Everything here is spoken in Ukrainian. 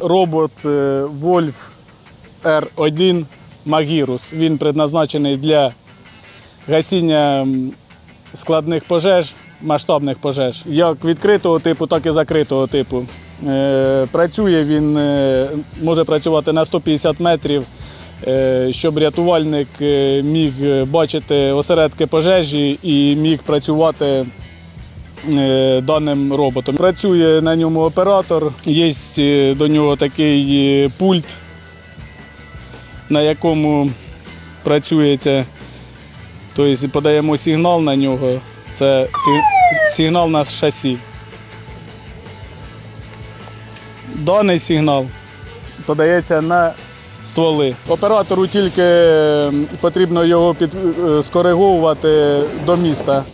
робот Wolf R1 Magirus. Він предназначений для гасіння складних пожеж, масштабних пожеж, як відкритого типу, так і закритого типу. Е, Працює він, е, може працювати на 150 метрів, е, щоб рятувальник міг бачити осередки пожежі і міг працювати даним роботом. Працює на ньому оператор, є е, до нього такий е, пульт, на якому працюється, тобто подаємо сигнал на нього. Це сигнал на шасі. Даний сигнал подається на стволи. Оператору тільки потрібно його е, скориговувати до міста.